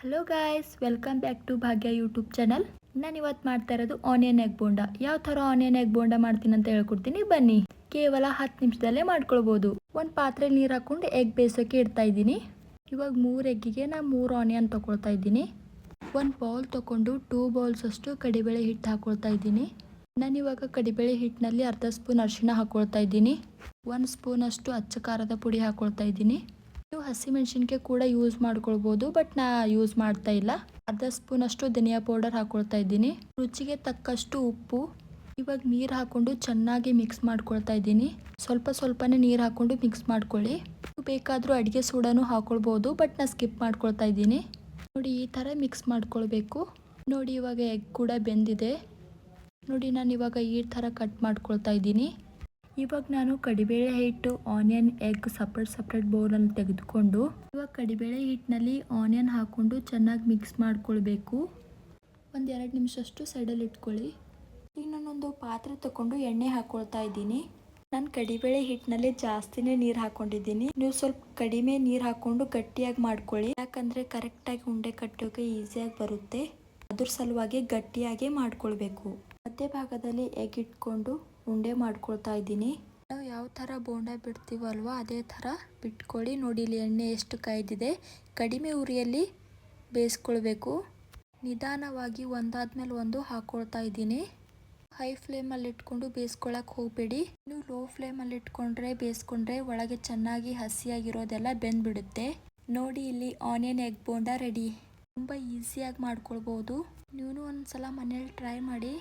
Hello guys welcome back to Bhagya YouTube channel ನಾನು ಇವತ್ತು ಮಾಡ್ತಾ ಇರೋದು ಆನಿಯನ್ ಎಗ್ ಬೋಂಡ. ಯಾವ ಥರ ಆನಿಯನ್ ಎಗ್ ಬೋಂಡ ಮಾಡ್ತೀನಿ ಅಂತ ಹೇಳ್ಕೊಡ್ತೀನಿ, ಬನ್ನಿ. ಕೇವಲ ಹತ್ತು ನಿಮಿಷದಲ್ಲೇ ಮಾಡ್ಕೊಳ್ಬೋದು. ಒಂದು ಪಾತ್ರೆ ನೀರು ಹಾಕೊಂಡು ಎಗ್ ಬೇಯಿಸೋಕೆ ಇಡ್ತಾ ಇದ್ದೀನಿ. ಇವಾಗ ಮೂರು ಎಗ್ಗಿಗೆ ನಾನು ಮೂರು ಆನಿಯನ್ ತೊಗೊಳ್ತಾ ಇದ್ದೀನಿ. ಒಂದು ಬೌಲ್ ತೊಗೊಂಡು ಟೂ ಬೌಲ್ಸ್ ಅಷ್ಟು ಕಡಿಬೇಳೆ ಹಿಟ್ಟು ಹಾಕ್ಕೊಳ್ತಾ ಇದ್ದೀನಿ. ನಾನು ಇವಾಗ ಕಡಿಬೇಳೆ ಹಿಟ್ಟಿನಲ್ಲಿ ಅರ್ಧ ಸ್ಪೂನ್ ಅರಿಶಿಣ ಹಾಕೊಳ್ತಾ ಇದ್ದೀನಿ. ಒಂದು ಸ್ಪೂನ್ ಅಷ್ಟು ಅಚ್ಚ ಖಾರದ ಪುಡಿ ಹಾಕ್ಕೊಳ್ತಾ ಇದ್ದೀನಿ. ನೀವು ಹಸಿಮೆಣಸಿನ್ಕಾಯಿ ಕೂಡ ಯೂಸ್ ಮಾಡ್ಕೊಳ್ಬೋದು ಬಟ್ ನಾ ಯೂಸ್ ಮಾಡ್ತಾ ಇಲ್ಲ. ಅರ್ಧ ಸ್ಪೂನ್ ಅಷ್ಟು ಧನಿಯಾ ಪೌಡರ್ ಹಾಕೊಳ್ತಾ ಇದ್ದೀನಿ. ರುಚಿಗೆ ತಕ್ಕಷ್ಟು ಉಪ್ಪು, ಇವಾಗ ನೀರು ಹಾಕೊಂಡು ಚೆನ್ನಾಗಿ ಮಿಕ್ಸ್ ಮಾಡ್ಕೊಳ್ತಾ ಇದ್ದೀನಿ. ಸ್ವಲ್ಪ ಸ್ವಲ್ಪನೇ ನೀರು ಹಾಕೊಂಡು ಮಿಕ್ಸ್ ಮಾಡ್ಕೊಳ್ಳಿ. ಬೇಕಾದರೂ ಅಡುಗೆ ಸೋಡಾನು ಹಾಕೊಳ್ಬೋದು ಬಟ್ ನಾ ಸ್ಕಿಪ್ ಮಾಡ್ಕೊಳ್ತಾ ಇದ್ದೀನಿ. ನೋಡಿ, ಈ ಥರ ಮಿಕ್ಸ್ ಮಾಡ್ಕೊಳ್ಬೇಕು. ನೋಡಿ, ಇವಾಗ ಎಗ್ ಕೂಡ ಬೆಂದಿದೆ. ನೋಡಿ, ನಾನು ಇವಾಗ ಈ ಥರ ಕಟ್ ಮಾಡ್ಕೊಳ್ತಾ ಇದ್ದೀನಿ. ಇವಾಗ ನಾನು ಕಡಿಬೇಳೆ ಹಿಟ್ಟು ಆನಿಯನ್ ಎಗ್ ಸಪ್ರೇಟ್ ಸಪ್ರೇಟ್ ಬೌಲಲ್ಲಿ ತೆಗೆದುಕೊಂಡು, ಇವಾಗ ಕಡಿಬೇಳೆ ಹಿಟ್ಟಿನಲ್ಲಿ ಆನಿಯನ್ ಹಾಕ್ಕೊಂಡು ಚೆನ್ನಾಗಿ ಮಿಕ್ಸ್ ಮಾಡ್ಕೊಳ್ಬೇಕು. ಒಂದು ಎರಡು ನಿಮಿಷಷ್ಟು ಸೈಡಲ್ಲಿ ಇಟ್ಕೊಳ್ಳಿ. ಈಗ ನಾನೊಂದು ಪಾತ್ರೆ ತಗೊಂಡು ಎಣ್ಣೆ ಹಾಕ್ಕೊಳ್ತಾ ಇದ್ದೀನಿ. ನಾನು ಕಡಿಬೇಳೆ ಹಿಟ್ಟಿನಲ್ಲಿ ಜಾಸ್ತಿನೇ ನೀರು ಹಾಕೊಂಡಿದ್ದೀನಿ. ನೀವು ಸ್ವಲ್ಪ ಕಡಿಮೆ ನೀರು ಹಾಕ್ಕೊಂಡು ಗಟ್ಟಿಯಾಗಿ ಮಾಡ್ಕೊಳ್ಳಿ. ಯಾಕಂದರೆ ಕರೆಕ್ಟಾಗಿ ಉಂಡೆ ಕಟ್ಟೋಕೆ ಈಸಿಯಾಗಿ ಬರುತ್ತೆ. ಅದ್ರ ಸಲುವಾಗಿ ಗಟ್ಟಿಯಾಗಿ ಮಾಡ್ಕೊಳ್ಬೇಕು. ಮಧ್ಯಭಾಗದಲ್ಲಿ ಎಗ್ ಇಟ್ಕೊಂಡು ಉಂಡೆ ಮಾಡ್ಕೊಳ್ತಾ ಇದ್ದೀನಿ. ನಾವು ಯಾವ ಥರ ಬೋಂಡ ಬಿಡ್ತೀವಲ್ವ ಅದೇ ಥರ ಬಿಟ್ಕೊಳ್ಳಿ. ನೋಡಿ ಇಲ್ಲಿ ಎಣ್ಣೆ ಎಷ್ಟು ಕಾಯ್ದಿದೆ. ಕಡಿಮೆ ಉರಿಯಲ್ಲಿ ಬೇಯಿಸ್ಕೊಳ್ಬೇಕು. ನಿಧಾನವಾಗಿ ಒಂದಾದ್ಮೇಲೆ ಒಂದು ಹಾಕ್ಕೊಳ್ತಾ ಇದ್ದೀನಿ. ಹೈ ಫ್ಲೇಮಲ್ಲಿ ಇಟ್ಕೊಂಡು ಬೇಯಿಸ್ಕೊಳಕ್ಕೆ ಹೋಗಬೇಡಿ. ನೀವು ಲೋ ಫ್ಲೇಮಲ್ಲಿ ಇಟ್ಕೊಂಡ್ರೆ, ಬೇಯಿಸ್ಕೊಂಡ್ರೆ ಒಳಗೆ ಚೆನ್ನಾಗಿ ಹಸಿಯಾಗಿರೋದೆಲ್ಲ ಬೆಂದ್ಬಿಡುತ್ತೆ. ನೋಡಿ ಇಲ್ಲಿ ಆನಿಯನ್, ಎಗ್ ಬೋಂಡ ರೆಡಿ. ತುಂಬ ಈಸಿಯಾಗಿ ಮಾಡ್ಕೊಳ್ಬೋದು. ನೀವು ಒಂದು ಸಲ ಮನೇಲಿ ಟ್ರೈ ಮಾಡಿ.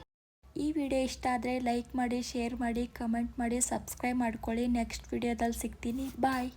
ಈ ವಿಡಿಯೋ ಇಷ್ಟ ಆದರೆ ಲೈಕ್ ಮಾಡಿ ಶೇರ್ ಮಾಡಿ ಕಮೆಂಟ್ ಮಾಡಿ ಸಬ್ಸ್ಕ್ರೈಬ್ ಮಾಡ್ಕೊಳ್ಳಿ. ನೆಕ್ಸ್ಟ್ ವಿಡಿಯೋದಲ್ಲಿ ಸಿಗ್ತೀನಿ. ಬಾಯ್